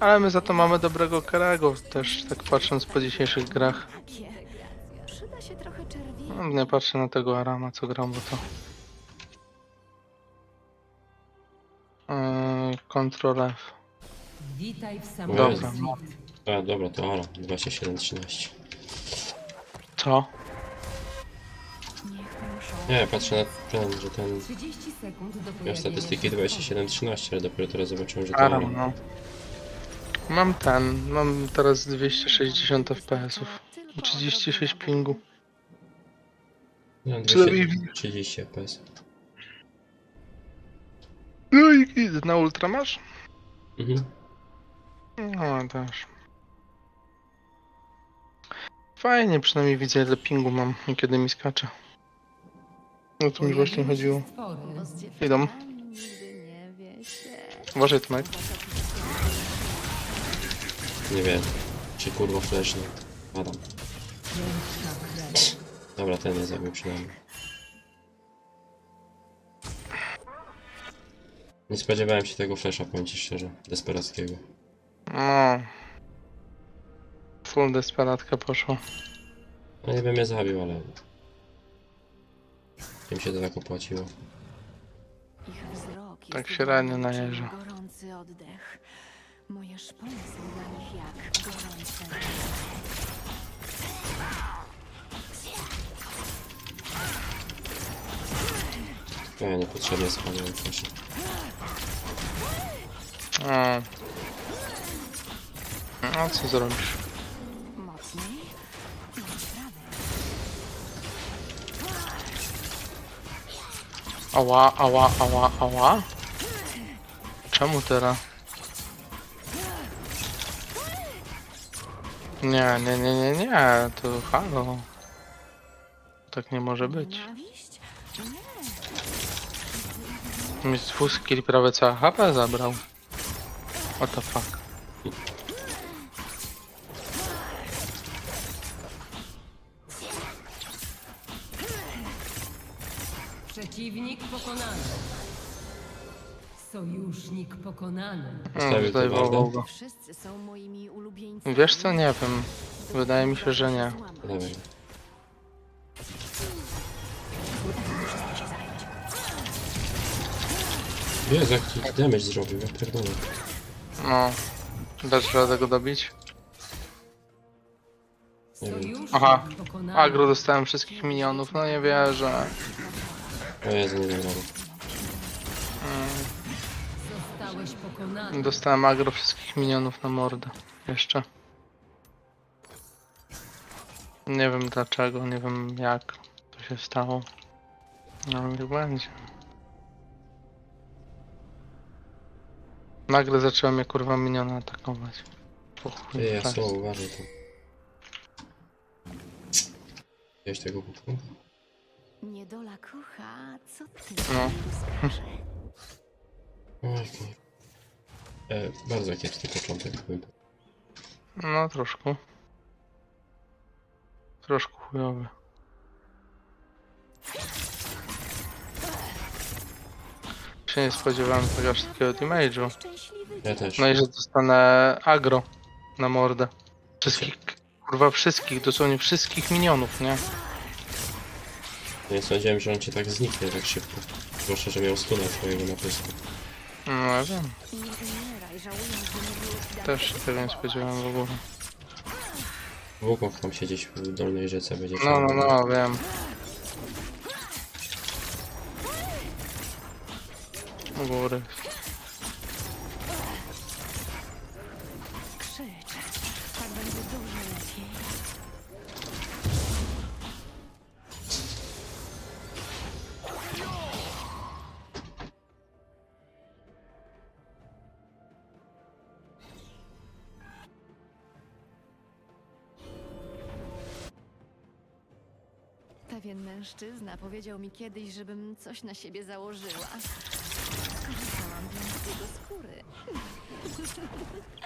Ale my za to mamy dobrego Karego, też tak patrząc po dzisiejszych grach. Takie. Przyda się trochę czerwieni. No, Nie patrzę na tego Arama, co grał, bo to... Yy, Ctrl F. Witaj w Dobra. A, dobra, to Ara. 27-13. Co? Nie, patrzę na ten, że ten 30 sekund do miał pojawienia statystyki się 27-13, ale dopiero teraz zobaczyłem, że to Aram, Ara. no. Mam ten, mam teraz 260 FPS-ów. Tylko 36 odrobinę pingu. No, Przynajmniej 200 30 FPS. No i git, na ultra masz? Mhm. No też. Fajnie, przynajmniej widzę ile pingu mam i kiedy mi skacze. No to mi właśnie chodziło. Idą. Uważaj Tomek. Nie wiem. Czy kurwa fleszny. Adam. Dobra, ten nie zabił przynajmniej. Nie spodziewałem się tego flesza, powiem ci szczerze. Desperackiego. No. Full desperatka poszła. No nie wiem, mnie zabił, ale... Im się to tak opłaciło. Ich wzrok jest Tak średnio gorący, najeżdża. Gorący oddech. Moje szpony są dla nich jak gorące. Ja niepotrzebnie spaliłem flesza. O. No co zrobisz? Mocniej. Mam sprawę. Ała, ała, ała, ała. Czemu teraz? Nie, nie, nie, nie, nie, to halo. Tak nie może być. Mi twój skill prawie całe HP zabrał. What the fuck? Przeciwnik pokonany. Sojusznik pokonany. Zostawił tutaj to wardę? wołał go. Wszyscy są moimi ulubieńcami. Wiesz co, nie wiem. Wydaje mi się, że nie. Dawaj. Jezu, jak ci damage zrobił, ja pierdolę. No. Dasz radę go dobić? Nie wiem. Sojusznik Aha. pokonany. Agro dostałem wszystkich minionów, no nie wierzę. O Jezu, nie wiem, dobra. Zostałeś pokonany. Dostałem agro wszystkich minionów na mordę. Jeszcze. Nie wiem dlaczego, nie wiem jak to się stało. No niech będzie. Nagle zaczęła mnie kurwa miniony atakować. Po chuj, Ej, ja co, uważaj to. Widziałeś tego bufu? Niedola kucha, co ty No. mi? E, bardzo kiepski początek był. No troszkę. Troszkę chujowy. Się nie spodziewałem tego aż takiego damage'u. Ja też. No i że dostanę agro na mordę. Wszystkich, kurwa wszystkich, dosłownie wszystkich minionów, nie? Nie sądziłem, że on ci tak zniknie tak szybko. Zwłaszcza, że miał stuna twojego na pysku. No ja wiem, też się tego nie spodziewałem w ogóle. Wukong tam siedzieć w dolnej rzece będzie No, no, no, wiem. U góry. Mężczyzna powiedział mi kiedyś, żebym coś na siebie założyła. Skorzystałam więc z jego skóry.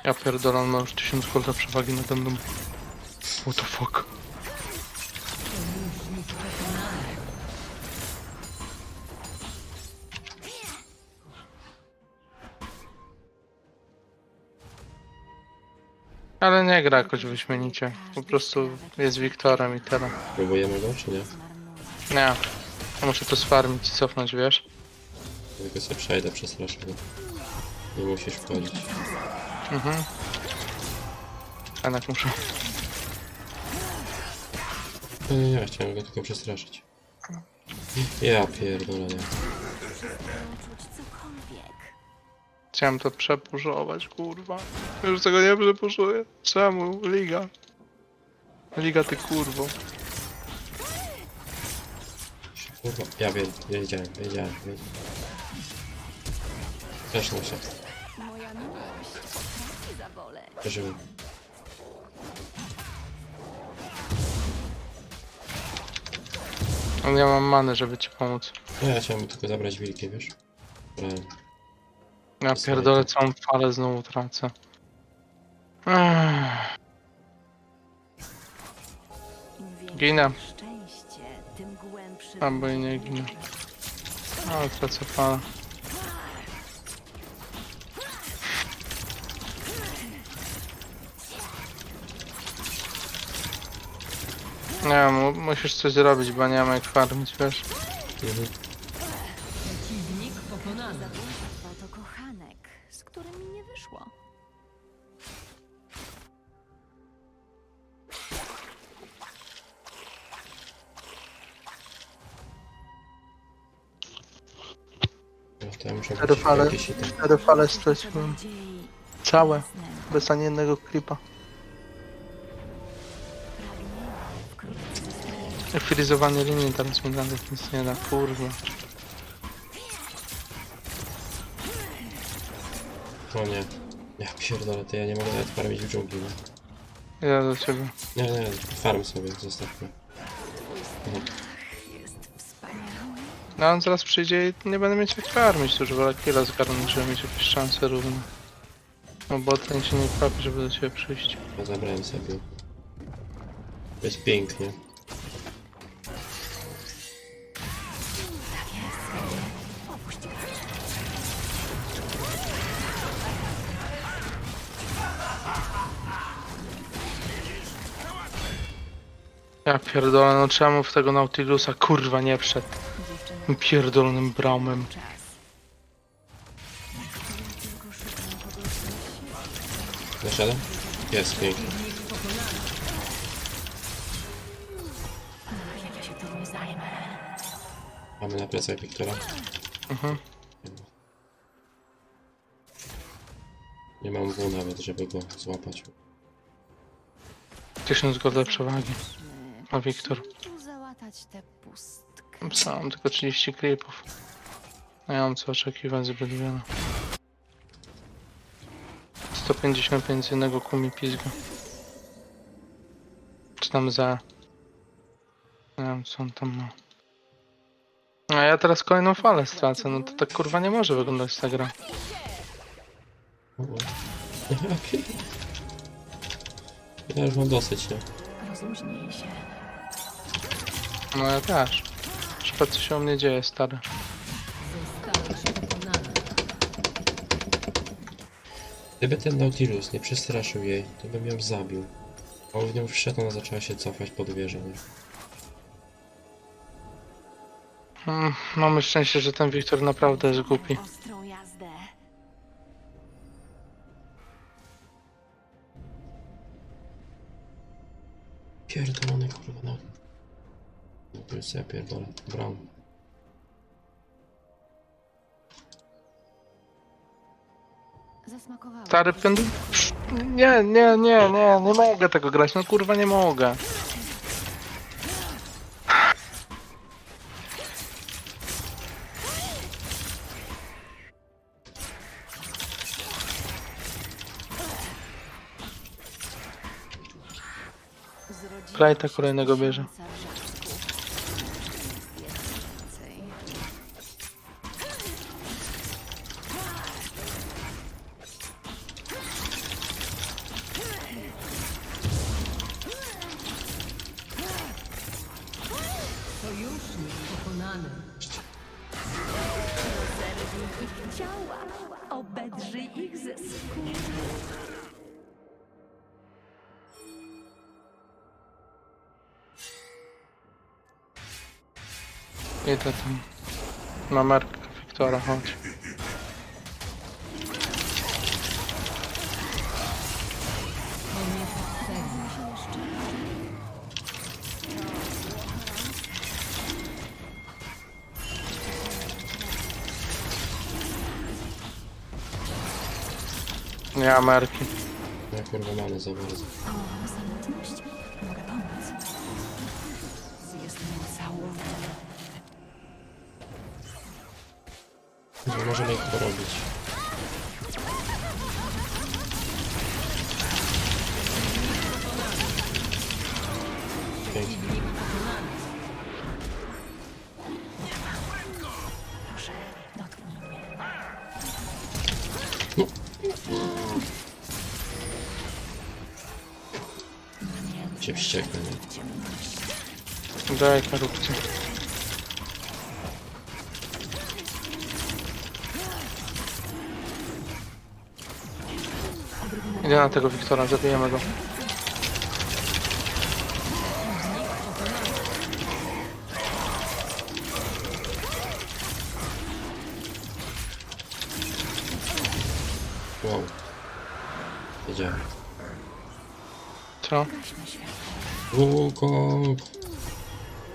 Ja pierdolę, on ma już 1000 golda przewagi nade mną. What the fuck? Ale nie gra jakoś wyśmienicie. Po prostu jest Wiktorem i tyle. Próbujemy go, czy nie? Nie. Ja muszę to sfarmić i cofnąć, wiesz? Tylko sobie przejdę przez resztę. Nie musisz wchodzić. Mhm. Jednak muszę. Nie, nie, nie, chciałem go tylko przestraszyć. Ja pierdolę, nie. Chciałem to przepuszować, kurwa. Już tego nie przepuszuję. Czemu? Liga. Liga ty kurwo. Kurwa, ja wiem, wiedziałem, wiedziałem, wiedziałem. Zresztą się, Moja miłość. Przeżyłem. Ale ja mam many, żeby ci pomóc. No ja chciałem tylko zabrać wilki, wiesz? Brałem. Ja pierdolę to- całą falę znowu tracę. Ech. Im większe Ginę. Albo i nie ginę. Ale tracę falę. Nie, mu, musisz coś zrobić, bo nie mam jak farmić, wiesz? Mhm. Cztery fale. Cztery fale straciłem. Całe. Bez ani jednego klipa. Frizowanie linii mi nawet nic nie da, kurwa. O nie. Ja pierdolę, to ja nie mogę nawet farmić w dżungli, nie? Ja do ciebie. Nie, nie, farm sobie, zostawmy. Mhm. No on zaraz przyjdzie i nie będę mieć jak farmić, to już wolę killa zgarnąć, żeby mieć jakieś szanse równe. No bo ten się nie kwapi, żeby do ciebie przyjść. Ja zabrałem sobie. Jest pięknie. Ja pierdolę, no czemu w tego Nautilusa kurwa nie wszedł? Pierdolonym świecie. Wyszedłem? Jest pięknie. Ja się tym zajmę. Mamy na plecach Wiktora. Mhm. Nie mam W nawet, żeby go złapać. Tysiąc godzin przewagi. A Wiktor? tu załatać tę pustkę. Sam mam tylko 30 klipów. No ja mam co oczekiwać zbyt wiele. 155 z jednego kumi pizga. Czy tam za... Nie wiem co on tam ma. A ja teraz kolejną falę stracę, no to tak kurwa nie może wyglądać ta gra. Ja już mam dosyć, nie? Rozluźnij się. No ja też. Szkoda co się u mnie dzieje, stary. Gdyby ten Nautilus nie przestraszył jej, to bym ją zabił. A on w nią wszedł, ona zaczęła się cofać pod wieżę, nie? Mm, mamy szczęście, że ten Wiktor naprawdę jest głupi. Ostrą jazdę. Pierdolony kurwa, no. To jest ja pierdolę. Brown. Zasmakowało. Stary pęd... Nie, nie, nie, nie, nie mogę tego grać, no kurwa nie mogę. Się kolejnego bierze. Sojusznik pokonany. Ciała. Obedrzyj ich. Idę tam. Na markę Wiktora, chodź. Nie Ameryki. Ja kurwa mamy za bardzo. Mogę pomóc. Jestem Nie możemy ich porobić. Cię wścieknę? Daj korupcję. Idę na tego Wiktora, zabijemy go. Wow. Wiedziałem.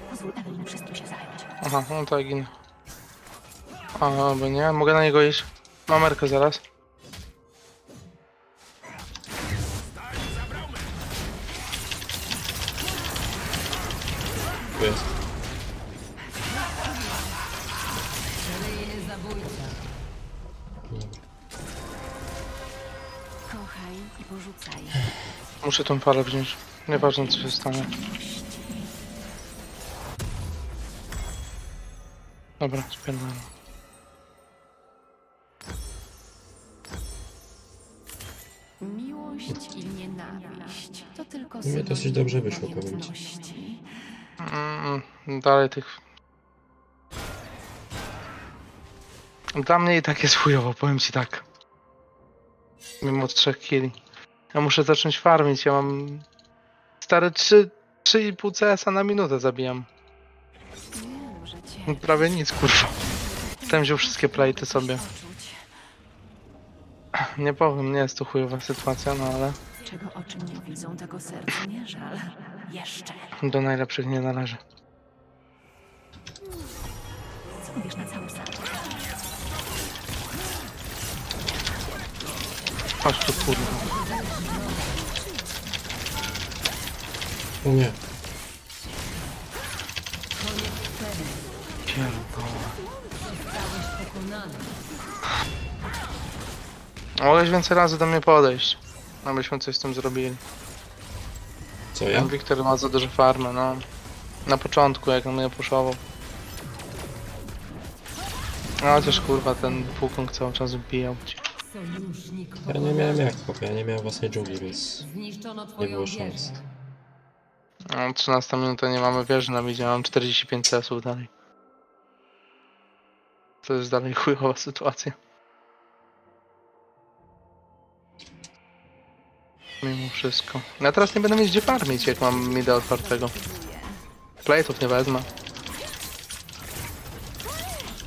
Pozwól Ewelin wszystkim się zająć. Aha, no to ginę. A, bo nie, mogę na niego iść. Mam Merkę zaraz. Tu jest. Szaleje i porzucaj. Muszę tą falę wziąć. Nieważne co się stanie. Dobra, spierdalam. Miłość i nienawiść to tylko mnie dosyć dobrze wyszło, powiem ci. namiętności. Mm, dalej tych... Dla mnie i tak jest chujowo, powiem ci tak. Mimo trzech killi. Ja muszę zacząć farmić, ja mam... Stare 3, 3,5 CS-a na minutę zabijam. Cię Prawie nic, kurwa. Ten wziął wszystkie plejty sobie. Nie powiem, nie jest to chujowa sytuacja, no ale czego oczy nie widzą, tego serce nie żal. Jeszcze. do najlepszych nie należy. Co mówisz na cały sam? Chodź tu, kurwa. O nie. Pierdolę. Mogłeś więcej razy do mnie podejść. Abyśmy coś z tym zrobili. Co ja? Ten Wiktor ma za dużo farmy, no. Na początku, jak on mnie puszował. No chociaż kurwa, ten Wukong cały czas wbijał cię. Sojusznik Ja nie miałem jak, chłopie, ja nie miałem własnej dżungli, więc... Zniszczono twoją było wieżę. szans. No, 13 minuta nie mamy wieży na widzie, mam 45 CS-ów dalej. To jest dalej chujowa sytuacja. Mimo wszystko. Ja teraz nie będę mieć gdzie farmić, jak mam mida otwartego. Plate'ów nie wezmę.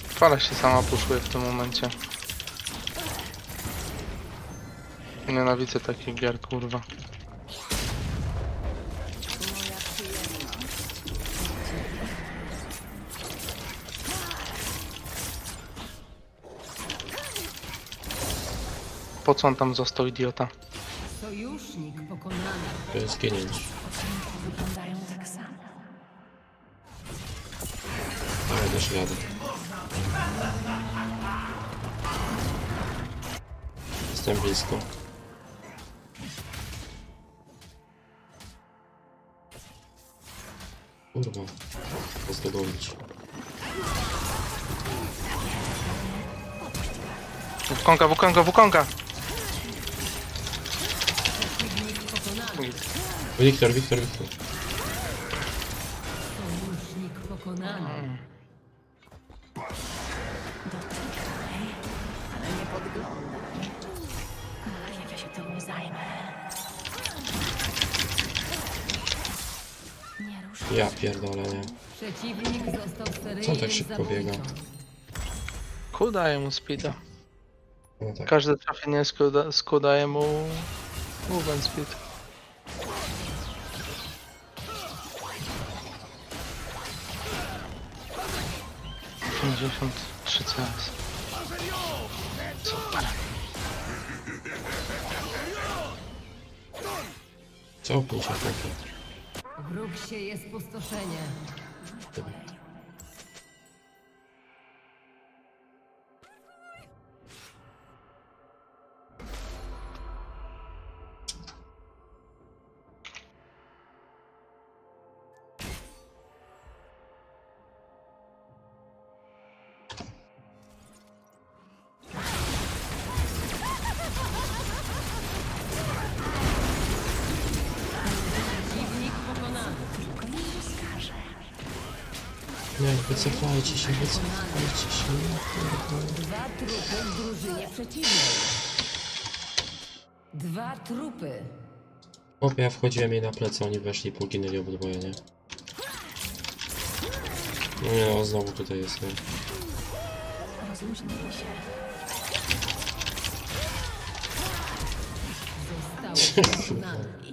Fala się sama puszuje w tym momencie. Nienawidzę takich gier, kurwa. Po co on tam został, idiota? Sojusznik pokonany. To jest zginięć. Wyglądają tak samo. Ale też jadę. Jestem blisko. Kurwa. Zdogonić. Wukonga, wukonga, wukonga! Wiktor, Wiktor, Wiktor. Ja pierdolę, nie. Przeciwnik został seryjnym Co on tak szybko biega? daje mu speeda. No tak. Każde trafienie z Q da- z Q daje mu movement speed. Pięćdziesiąt trzy CS. Super. Się trochę. Wróg sieje spustoszenie. Przeciwnik Nie, wycofajcie się, wycofajcie się. Dwa trupy w drużynie przeciwnej. Dwa trupy. Chłopie, ja wchodziłem jej na plecy, oni weszli, poginęli obydwoje, nie? No nie, no, znowu tutaj jest, nie? Rozluźnij się. Został pokonany. I